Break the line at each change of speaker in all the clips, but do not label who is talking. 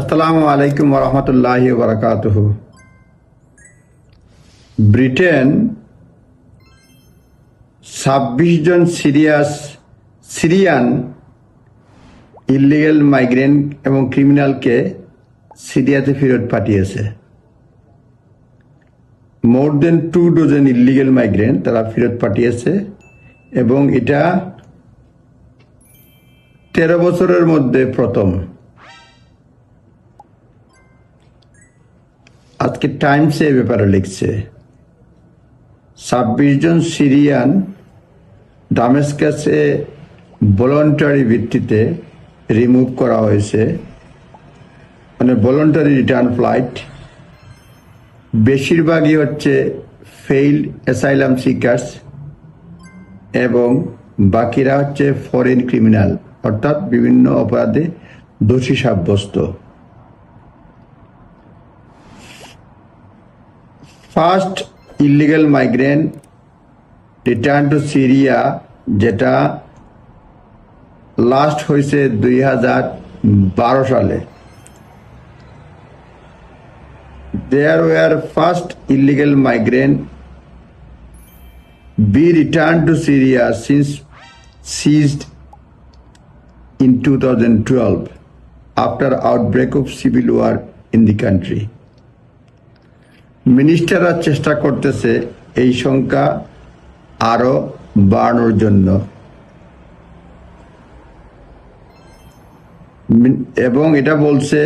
আসসালামু আলাইকুম রহমতুল্লাহ বারকাতুহ। ব্রিটেন ছাব্বিশ জন সিরিয়াস, সিরিয়ান ইলিগেল মাইগ্রেন্ট এবং ক্রিমিনালকে সিরিয়াতে ফেরত পাঠিয়েছে। More than two dozen illegal migrant তারা ফেরত পাঠিয়েছে এবং এটা তেরো বছরের মধ্যে প্রথম। আজকে টাইমসে এ ব্যাপারে লিখছে। ছাব্বিশ জন সিরিয়ান ডামেস্কাসে ভলান্টারি ভিত্তিতে রিমুভ করা হয়েছে। মানে ভলান্টারি রিটার্ন ফ্লাইট। বেশিরভাগই হচ্ছে ফেইল্ড অ্যাসাইলাম সিকার্স এবং বাকিরা হচ্ছে ফরেন ক্রিমিনাল, অর্থাৎ বিভিন্ন অপরাধে দোষী সাব্যস্ত। First illegal migrant return to Syria যেটা লাস্ট হয়েছে দুই হাজার বারো সালে there were first illegal migrant be returned to Syria since seized in 2012 after outbreak of civil war in the country. মিনিস্টাররা চেষ্টা করতেছে এই সংখ্যা আরও বাড়ানোর জন্য। এবং এটা বলছে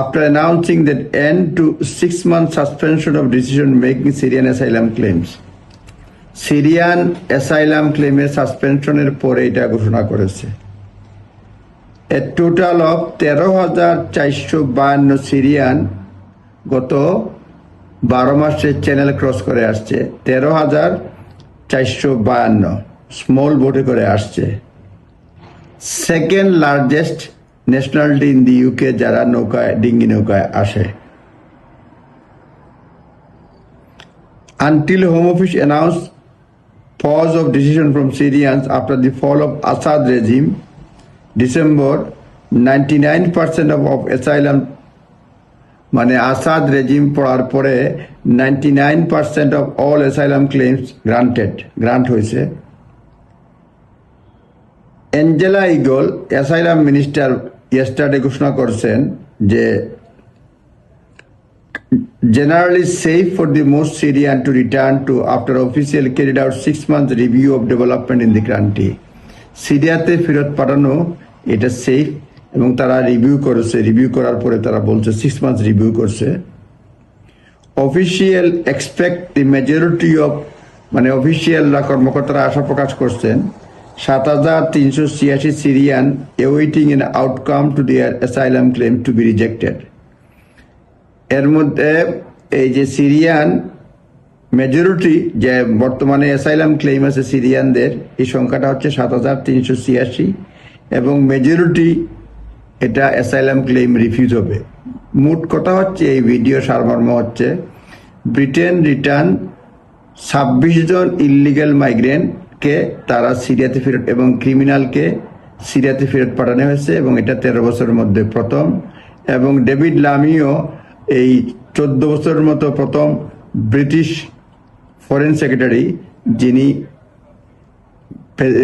after announcing that end to six month suspension of decision making Syrian asylum claims Syrian asylum ক্লেমের সাসপেনশনের পরে এটা ঘোষণা করেছে। এ টোটাল অফ তেরো হাজার চারশো বায়ান্ন সিরিয়ান গত বারো মাসে চ্যানেল ক্রস করে আসছে। তেরো হাজার চারশো বায়ান্ন স্মল ভোটে করে আসছে। Second largest national in the UK যারা নৌকায়, ডিঙ্গি নৌকায় আসে। Until home office announce pause of decision from Syrians after the fall of Assad regime December ninety nine percent of of asylum মানে আসাদ রেজিম পড়ার পরে ninety nine percent of all asylum claims granted grant হয়েছে। Angela Eagle asylum minister yesterday ঘোষণা করছেন যে generally safe for the most Syrian to return to after official carried out six month review of development in the country সিরিয়াতে ফেরত পাঠানো, এটা safe এবং তারা রিভিউ করেছে। রিভিউ করার পরে তারা বলছে সিক্স মান্থ রিভিউ করছে। Official expect the majority of মানে অফিসিয়ালরা কর্মকর্তারা আশা প্রকাশ করছেন, সাত হাজার তিনশো ছিয়াশি Syrian awaiting an outcome to their asylum claim to be rejected এর মধ্যে এই যে সিরিয়ান মেজরিটি যে বর্তমানে অ্যাসাইলাম ক্লেম আছে সিরিয়ানদের এই সংখ্যাটা হচ্ছে সাত হাজার তিনশো ছিয়াশি এবং মেজরিটি এটা অ্যাসাইলাম ক্লেম রিফিউজ হবে। মোট কথা হচ্ছে, এই ভিডিও সারমর্ম হচ্ছে ব্রিটেন রিটার্ন ছাব্বিশ জন ইলিগাল মাইগ্রেন্টকে তারা সিরিয়াতে ফেরত এবং ক্রিমিনালকে সিরিয়াতে ফেরত পাঠানো হয়েছে এবং এটা তেরো বছরের মধ্যে প্রথম এবং ডেভিড লামিও এই চোদ্দ বছরের মতো প্রথম ব্রিটিশ ফরেন সেক্রেটারি যিনি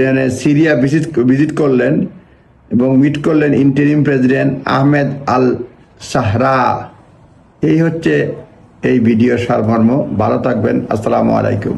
মানে সিরিয়া ভিজিট ভিজিট করলেন এবং মিট করলেন interim president Ahmed al Sharaa এই হচ্ছে এই ভিডিও সারভর্ম ভালো থাকবেন। আসসালামু আলাইকুম।